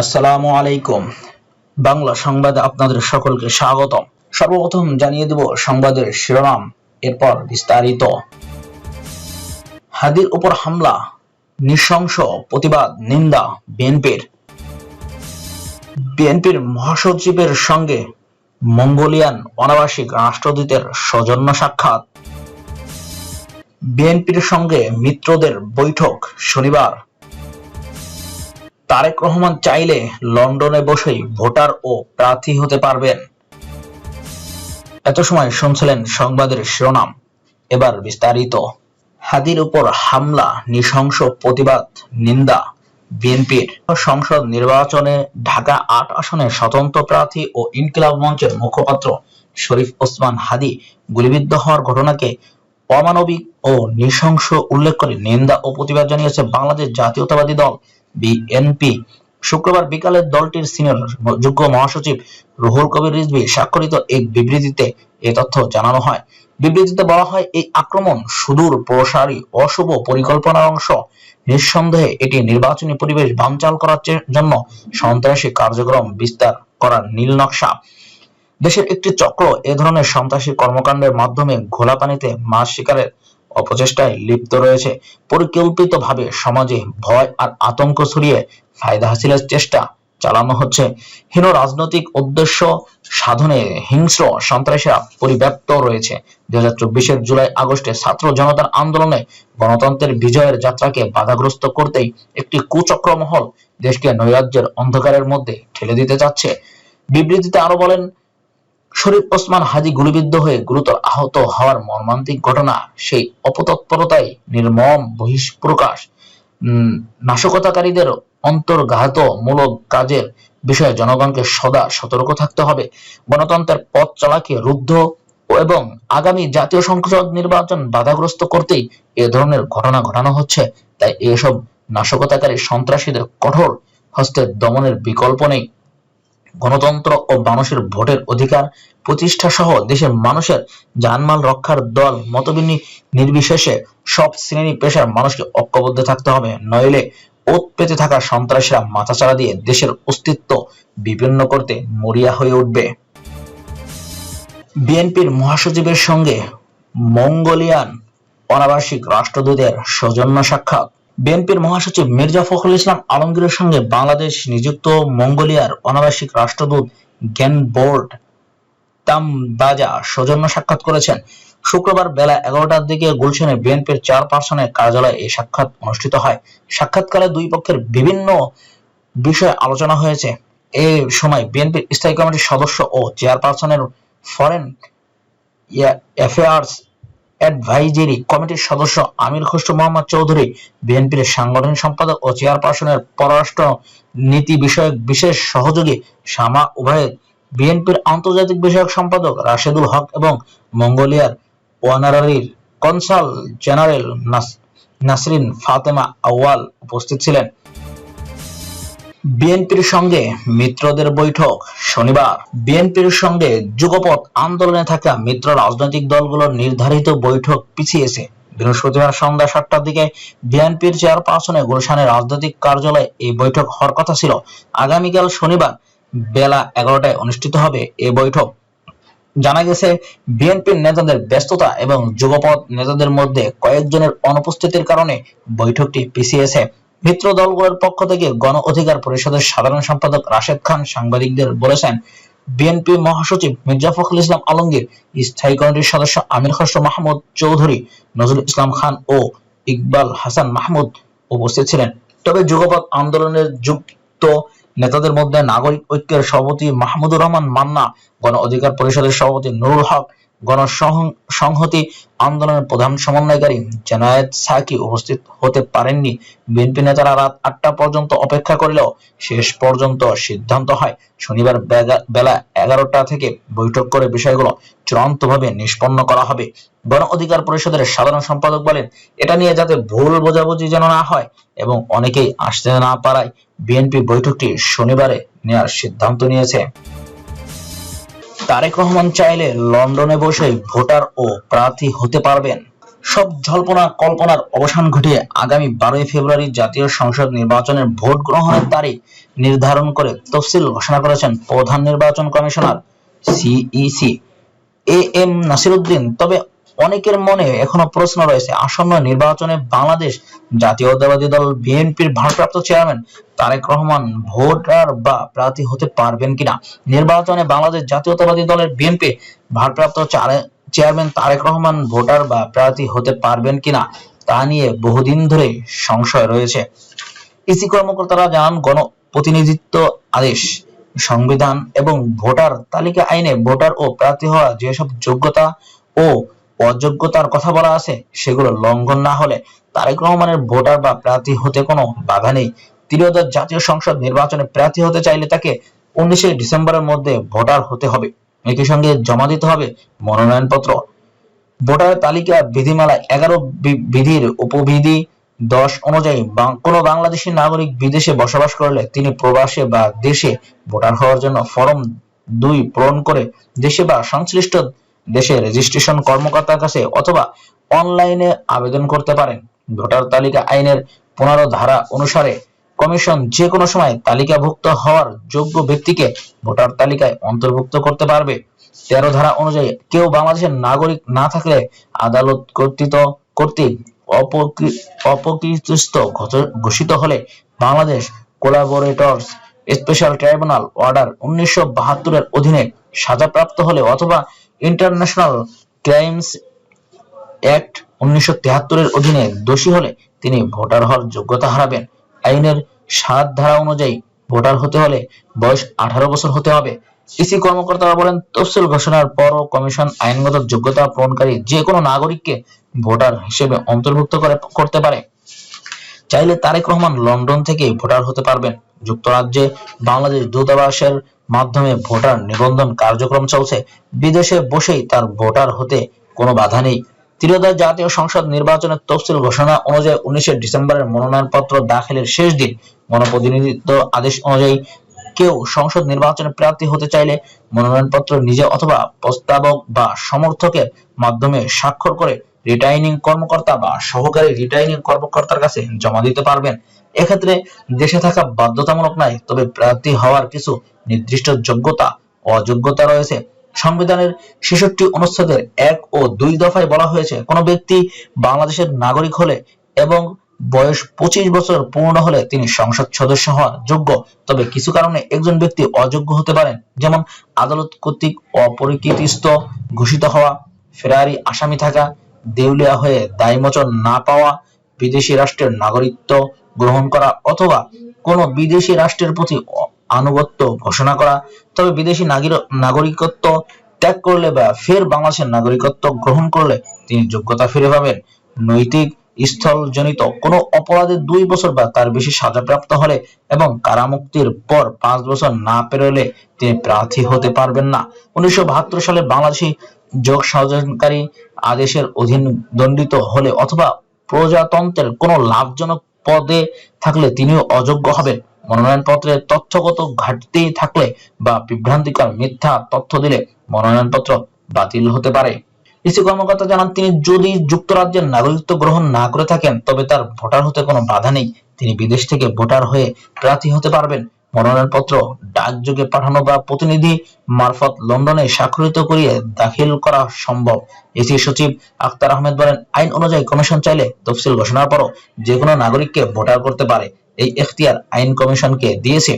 আসসালামু আলাইকুম। বাংলা সংবাদে আপনাদের সকলকে স্বাগতম। সর্বপ্রথম জানিয়ে দেব সংবাদের শিরোনাম, এরপর বিস্তারিত। হাদির উপর হামলা, নৃশংস প্রতিবাদ, নিন্দা বিএনপির। বিএনপির মহাসচিবের সঙ্গে মঙ্গোলিয়ান অনাবাসিক রাষ্ট্রদূতের সৌজন্য সাক্ষাৎ। বিএনপির সঙ্গে মিত্রদের বৈঠক শনিবার। তারেক রহমান চাইলে লন্ডনে বসেই ভোটার ও প্রার্থী হতে পারবেন। এত সময় শুনছিলেন সংবাদের শিরোনাম। এবার বিস্তারিত। হাদির উপর হামলা, নৃশংস প্রতিবাদ, নিন্দা। বিএনপির সংসদ নির্বাচনে ঢাকা আট আসনে স্বতন্ত্র প্রার্থী ও ইনকিলাব মঞ্চের মুখপাত্র শরীফ ওসমান হাদি গুলিবিদ্ধ হওয়ার ঘটনাকে অমানবিক ও নৃশংস উল্লেখ করে নিন্দা ও প্রতিবাদ জানিয়েছে বাংলাদেশ জাতীয়তাবাদী দল বিএনপি শুক্রবার বিকালে দলটির সিনিয়র যুগ্ম মহাসচিব রুহুল কবির রিজভী স্বাক্ষরিত এক বিবৃতিতে এ তথ্য জানানো হয়। বিবৃতিতে বলা হয়, এই আক্রমণ সুদূর প্রসারী অশুভ পরিকল্পনার অংশ। নিঃসন্দেহে এটি নির্বাচনী পরিবেশ বানচাল করার জন্য সন্ত্রাসী কার্যক্রম বিস্তার করার নীল নকশা। দেশের একটি চক্র এ ধরনের সন্ত্রাসী কর্মকাণ্ডের মাধ্যমে ঘোলা পানিতে মাছ শিকারের অপচেষ্টায় লিপ্ত রয়েছে। পরিকল্পিতভাবে সমাজে ভয় আর আতঙ্ক ছড়িয়ে ফায়দা হাসিলের চেষ্টা চালানো হচ্ছে। হীন রাজনৈতিক উদ্দেশ্য সাধনে হিংস্র সন্ত্রাসীরা পরিব্যাপ্ত রয়েছে। দুই হাজার চব্বিশের জুলাই আগস্টে ছাত্র জনতার আন্দোলনে গণতন্ত্রের বিজয়ের যাত্রাকে বাধাগ্রস্ত করতেই একটি কুচক্র মহল দেশকে নৈরাজ্যের অন্ধকারের মধ্যে ঠেলে দিতে চাচ্ছে। বিবৃতিতে আরও বলেন শরীফ ওসমান হাজি গুলিবিদ্ধ হয়ে গুরুতর আহত হওয়ার মর্মান্তিক ঘটনা, সেই অপতৎপরতাই নির্মম বহিঃপ্রকাশ নাশকতাকারীদের অন্তর্ঘাত মূলক কাজের বিষয়ে জনগণকে সদা সতর্ক থাকতে হবে। গণতন্ত্রের পথ চলাকে রুদ্ধ এবং আগামী জাতীয় সংসদ নির্বাচন বাধাগ্রস্ত করতেই এ ধরনের ঘটনা ঘটানো হচ্ছে। তাই এসব নাশকতাকারী সন্ত্রাসীদের কঠোর হস্তের দমনের বিকল্প নেই। গণতন্ত্র ও মানুষের ভোটের অধিকার প্রতিষ্ঠা সহ দেশের মানুষের জানমাল রক্ষার দল মতবিনী নির্বিশেষে সব শ্রেণি পেশার মানুষকে ঐক্যবদ্ধ থাকতে হবে। নইলে ওত পেতে থাকা সন্ত্রাসীরা মাথাচাড়া দিয়ে দেশের অস্তিত্ব বিপন্ন করতে মরিয়া হয়ে উঠবে। বিএনপির মহাসচিবের সঙ্গে মঙ্গোলিয়ান অনাবাসিক রাষ্ট্রদূতের সৌজন্য সাক্ষাৎ। বিএনপির মহাসচিব মির্জা ফখরুল ইসলাম আলমগীরের সঙ্গে বাংলাদেশ নিযুক্ত মঙ্গোলিয়ার অনাবাসিক রাষ্ট্রদূত জ্ঞানবোর্ড তামবাজা সৌজন্য সাক্ষাৎ করেছেন। শুক্রবার বেলা এগারোটার দিকে গুলশানে বিএনপির চেয়ারপারসনের কার্যালয়ে এই সাক্ষাৎ অনুষ্ঠিত হয়। সাক্ষাৎকালে দুই পক্ষের বিভিন্ন বিষয়ে আলোচনা হয়েছে। এ সময় বিএনপির স্থায়ী কমিটির সদস্য ও চেয়ারপারসনের ফরেন অ্যাফেয়ার্স অ্যাডভাইজারি কমিটির সদস্য আমির খসরু মোহাম্মদ চৌধুরী, বিএনপির সাংগঠনিক সম্পাদক ও চেয়ারপারসনের পররাষ্ট্র নীতি বিষয়ক বিশেষ সহযোগী শামা উভয়ের বিএনপির আন্তর্জাতিক বিষয়ক সম্পাদক রাশেদুল হক এবং মঙ্গোলিয়ার ওয়ানারারির কনসাল জেনারেল নাস- নাসরিন ফাতেমা আউয়াল উপস্থিত ছিলেন। বিএনপির সঙ্গে মিত্রদের বৈঠক শনিবার। বিএনপির সঙ্গে যুগপথ আন্দোলনে থাকা মিত্র রাজনৈতিক দলগুলোর নির্ধারিত বৈঠক পিছিয়েছে। বৃহস্পতিবার সন্ধ্যা সাতটার দিকে বিএনপির চেয়ারপারসনে গুলশানের রাজনৈতিক কার্যালয়ে এই বৈঠক হওয়ার কথা ছিল। আগামীকাল শনিবার বেলা এগারোটায় অনুষ্ঠিত হবে এই বৈঠক। জানা গেছে, বিএনপির নেতাদের ব্যস্ততা এবং যুগপথ নেতাদের মধ্যে কয়েকজনের অনুপস্থিতির কারণে বৈঠকটি পিছিয়েছে। মিত্র দলগুলোর পক্ষ থেকে গণ অধিকার পরিষদের সাধারণ সম্পাদক রাশেদ খান সাংবাদিকদের বলেছেন, বিএনপি মহাসচিব মির্জা ফখরুল ইসলাম আলমগীর, স্থায়ী কমিটির সদস্য আমির খসরু মাহমুদ চৌধুরী, নজরুল ইসলাম খান ও ইকবাল হাসান মাহমুদ উপস্থিত ছিলেন। তবে যুগপৎ আন্দোলনের যুক্ত নেতাদের মধ্যে নাগরিক ঐক্যের সভাপতি মাহমুদুর রহমান মান্না, গণ অধিকার পরিষদের সভাপতি নুরুল হক গণসংহতি আন্দোলনের প্রধান সমন্বয়কারী জেনায়েত সাকি উপস্থিত হতে পারেননি। বিএনপি নেতারা রাত আটটা পর্যন্ত অপেক্ষা করলেও শেষ পর্যন্ত সিদ্ধান্ত হয়। শনিবার বেলা এগারোটা থেকে বৈঠক করে বিষয়গুলো চূড়ান্তভাবে নিষ্পন্ন করা হবে। গণ অধিকার পরিষদের সাধারণ সম্পাদক বলেন, এটা নিয়ে যাতে ভুল বোঝাবুঝি যেন না হয় এবং অনেকেই আসতে না পারায় বিএনপি বৈঠকটি শনিবারে নেওয়ার সিদ্ধান্ত নিয়েছে। তারেক রহমান চাইলে লন্ডনে বসে ভোটার ও প্রার্থী হতে পারবেন। সব জল্পনা কল্পনার অবসান ঘটিয়ে আগামী বারোই ফেব্রুয়ারি জাতীয় সংসদ নির্বাচনের ভোট গ্রহণের তারিখ নির্ধারণ করে তফসিল ঘোষণা করেছেন প্রধান নির্বাচন commissioner CEC A M Nasiruddin. তবে অনেকের মনে এখনও প্রশ্ন রয়েছে, আসন্ন নির্বাচনে বাংলাদেশ জাতীয়তাবাদী দল বিএনপির ভারপ্রাপ্ত চেয়ারম্যান তারেক রহমান ভোটার বা প্রার্থী হতে পারবেন কিনা? নির্বাচনে বাংলাদেশ জাতীয়তাবাদী দলের বিএনপি ভারপ্রাপ্ত চেয়ারম্যান তারেক রহমান ভোটার বা প্রার্থী হতে পারবেন কিনা, তা নিয়ে বহুদিন ধরে সংশয় রয়েছে। ইসি কর্মকর্তারা জানান, গণপ্রতিনিধিত্ব আদেশ, সংবিধান এবং ভোটার তালিকা আইনে ভোটার ও প্রার্থী হওয়া যেসব যোগ্যতা ও অযোগ্যতার কথা বলা আছে, সেগুলো লঙ্ঘন না হলে তারেক রহমানের ভোটার বা প্রার্থী হতে কোনো বাধা নেই। ত্রিয়োদশ জাতীয় সংসদ নির্বাচনে প্রার্থী হতে চাইলে তাকে উনিশে ডিসেম্বরের মধ্যে ভোটার হতে হবে। একই সঙ্গে জমা দিতে হবে মনোনয়নপত্র। ভোটার তালিকা, বিধিমালা, এগারো বিধির উপবিধি দশ অনুযায়ী কোনো বাংলাদেশি নাগরিক বিদেশে বসবাস করলে তিনি প্রবাসে বা দেশে ভোটার হওয়ার জন্য ফরম দুই পূরণ করে দেশে বা সংশ্লিষ্ট দেশে রেজিস্ট্রেশন কর্মকর্তার কাছে অথবা অনলাইনে আবেদন করতে পারেন। ভোটার তালিকা আইনের পনেরো ধারা অনুসারে কমিশন যে কোনো সময় তালিকাভুক্ত হওয়ার যোগ্য ব্যক্তিকে ভোটার তালিকায় অন্তর্ভুক্ত করতে পারবে। তেরো ধারা অনুযায়ী কেউ বাংলাদেশের নাগরিক না থাকলে আদালত কর্তৃক কর্তৃক অপকৃ- অপকৃতস্থ ঘোষিত হলে Bangladesh collaborators special tribunal order উনিশশো বাহাত্তরের অধীনে সাজাপ্রাপ্ত হলে অথবা ইন্টারন্যাশনাল ক্রাইমস অ্যাক্ট উনিশশো তেহাত্তরের অধীনে দোষী হলে তিনি ভোটার হওয়ার যোগ্যতা হারাবেন। আইনের সাত ধারা অনুযায়ী ভোটার হতে হলে বয়স আঠারো বছর হতে হবে। ইসি কর্মকর্তারা বলেন, তফসিল ঘোষণার পরও কমিশন আইনগত যোগ্যতা পূরণকারী যে কোনো নাগরিককে ভোটার হিসেবে অন্তর্ভুক্ত করে করতে পারে। চাইলে তারেক রহমান লন্ডন থেকে ভোটার হতে পারবেন। যুক্তরাজ্যে বাংলাদেশ দূতাবাসের মাধ্যমে ভোটার নিবন্ধন কার্যক্রম চলছে। বিদেশে বসেই তার ভোটার হতে কোনো বাধা নেই। ত্রিয়োদশ জাতীয় সংসদ নির্বাচনের তফসিল ঘোষণা অনুযায়ী উনিশে ডিসেম্বরের মনোনয়নপত্র দাখিলের শেষ দিন। গণপ্রতিনিধিত্ব আদেশ অনুযায়ী কেউ সংসদ নির্বাচনে প্রার্থী হতে চাইলে মনোনয়নপত্র নিজে অথবা প্রস্তাবক বা সমর্থকের মাধ্যমে স্বাক্ষর করে রিটার্নিং কর্মকর্তা বা সহকারী রিটার্নিং কর্মকর্তার কাছে জমা দিতে পারবেন। এক্ষেত্রে দেশে থাকা বাধ্যতামূলক নয় তবে প্রার্থী হওয়ার কিছু নির্দিষ্ট যোগ্যতা, অযোগ্যতা রয়েছে। সংবিধানের ছেষট্টি অনুচ্ছেদের এক ও দুই দফায় বলা হয়েছে, কোনো ব্যক্তি বাংলাদেশের নাগরিক হলে এবং বয়স পঁচিশ বছর পূর্ণ হলে তিনি সংসদ সদস্য হওয়ার যোগ্য। তবে কিছু কারণে একজন ব্যক্তি অযোগ্য হতে পারেন, যেমন আদালত কর্তৃক অপরিকৃতিস্থ, ঘোষিত হওয়া, ফেরারি, আসামি থাকা দেউলিয়া হয়ে দায়মোচন না পাওয়া বিদেশি রাষ্ট্রের নাগরিকত্ব গ্রহণ করা অথবা কোনো বিদেশি রাষ্ট্রের প্রতি আনুগত্য ঘোষণা করা, তবে বিদেশি নাগরিক- নাগরিকত্ব ত্যাগ করলে বা ফের বাংলাদেশের নাগরিকত্ব গ্রহণ করলে তিনি যোগ্যতা ফিরে পাবেন। নৈতিক স্থলজনিত কোনো অপরাধে দুই বছর বা তার বেশি সাজাপ্রাপ্ত হলে এবং কারামুক্তির পর পাঁচ বছর না পেরোলে তিনি প্রার্থী হতে পারবেন না। উনিশশো বাহাত্তর সালে বাংলাদেশি যোগ সংযোজনকারী আদেশের অধীন দণ্ডিত হলে অথবা প্রজাতন্ত্রের কোনো লাভজনক পদে থাকলে তিনিও অযোগ্য হবেন। মনোনয়নপত্রের তথ্যগত ঘাটতি থাকলে বা বিভ্রান্তিকর মিথ্যা তথ্য দিলে মনোনয়নপত্র বাতিল হতে পারে। ইসি কর্মকর্তা জানান, তিনি যদি যুক্তরাজ্যের নাগরিকত্ব গ্রহণ না করে থাকেন, তবে তার ভোটার হতে কোনো বাধা নেই। তিনি বিদেশ থেকে ভোটার হয়ে প্রার্থী হতে পারবেন। মনোনয়নপত্র, ডাকযোগে পাঠানো বা প্রতিনিধি মারফত লন্ডনে স্বাক্ষরিত করিয়ে দাখিল করা সম্ভব। এসি সচিব আখতার আহমেদ বলেন, আইন অনুযায়ী কমিশন চাইলে তফসিল ঘোষণার পরও যে কোনো নাগরিককে ভোটার করতে পারে। এই এখতিয়ার আইন কমিশনকে দিয়েছে।